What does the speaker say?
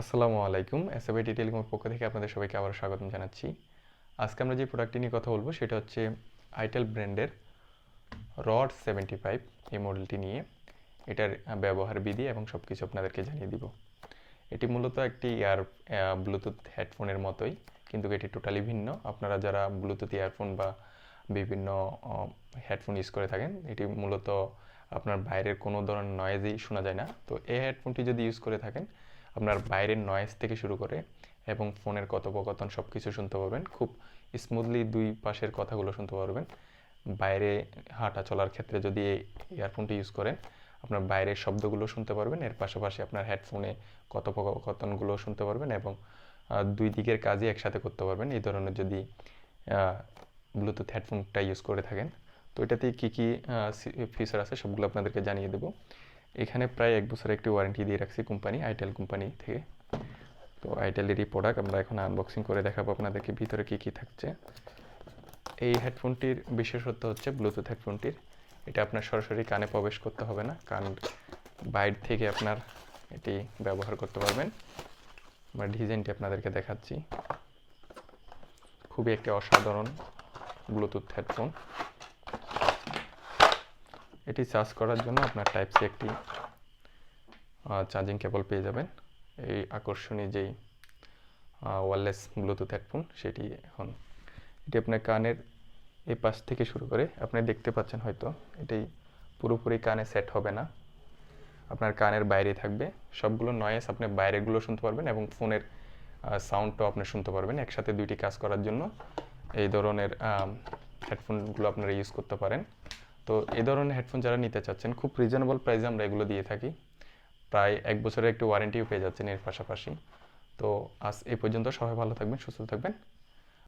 আসসালামু আলাইকুম এসএবআইটি টেলিকমের পক্ষ থেকে আপনাদের সবাইকে আবার স্বাগতম জানাচ্ছি। আজকে আমরা যে প্রোডাক্টটি নিয়ে কথা বলব সেটা হচ্ছে আইটেল ব্র্যান্ডের রড সেভেন্টি ফাইভ এই মডেলটি নিয়ে। এটার ব্যবহার বিধি এবং সব কিছু আপনাদেরকে জানিয়ে দিব। এটি মূলত একটি ইয়ার ব্লুটুথ হেডফোনের মতোই, কিন্তু এটি টোটালি ভিন্ন। আপনারা যারা ব্লুটুথ ইয়ারফোন বা বিভিন্ন হেডফোন ইউজ করে থাকেন, এটি মূলত আপনার বাইরের কোনো ধরনের নয়েজই শোনা যায় না। তো এই হেডফোনটি যদি ইউজ করে থাকেন আপনার বাইরের নয়েজ থেকে শুরু করে এবং ফোনের কথোপকথন সব কিছু শুনতে পারবেন। খুব স্মুথলি দুই পাশের কথাগুলো শুনতে পারবেন। বাইরে হাঁটা চলার ক্ষেত্রে যদি এই ইয়ারফোনটি ইউজ করেন, আপনার বাইরের শব্দগুলো শুনতে পারবেন। এর পাশাপাশি আপনার হেডফোনে কথোপকথনগুলো শুনতে পারবেন এবং দুই দিকের কাজই একসাথে করতে পারবেন। এই ধরনের যদি ব্লুটুথ হেডফোনটা ইউজ করে থাকেন, তো এটাতে কী কী ফিচার আছে সবগুলো আপনাদেরকে জানিয়ে দেবো। এখানে প্রায় এক বছর একটি ওয়ারেন্টি দিয়ে রাখছি কোম্পানি আইটেল কোম্পানি থেকে। তো আইটেলেরই প্রোডাক্ট আমরা এখন আনবক্সিং করে দেখাবো আপনাদেরকে ভিতরে কী কী থাকছে। এই হেডফোনটির বিশেষত্ব হচ্ছে ব্লুটুথ হেডফোনটির এটা আপনার সরাসরি কানে প্রবেশ করতে হবে না, কান বাইর থেকে আপনার এটি ব্যবহার করতে পারবেন। আমরা ডিজাইনটি আপনাদেরকে দেখাচ্ছি। খুবই একটি অসাধারণ ব্লুটুথ হেডফোন এটি চার্জ করার জন্য আপনার টাইপ সি একটি চার্জিং কেবল পেয়ে যাবেন। এই আকর্ষণীয় যেই ওয়্যারলেস ব্লুটুথ হেডফোন সেটি এখন। এটি আপনার কানের এই পাশ থেকে শুরু করে আপনি দেখতে পাচ্ছেন হয়তো, এটি পুরোপুরি কানে সেট হবে না। আপনার কানের বাইরে থাকবে। সবগুলো নয়েস আপনি বাইরেগুলো শুনতে পারবেন এবং ফোনের সাউন্ডটাও আপনি শুনতে পারবেন। একসাথে দুইটি কাজ করার জন্য এই ধরনের হেডফোনগুলো আপনারা ইউজ করতে পারেন। তো এই ধরনের হেডফোন যারা নিতে চাচ্ছেন, খুব রিজনেবল প্রাইসে আমরা এগুলো দিয়ে থাকি। প্রায় এক বছরের একটি ওয়ারেন্টিও পেয়ে যাচ্ছেন এর পাশাপাশি। তো আজ এই পর্যন্ত সবাই ভালো থাকবেন, সুস্থ থাকবেন।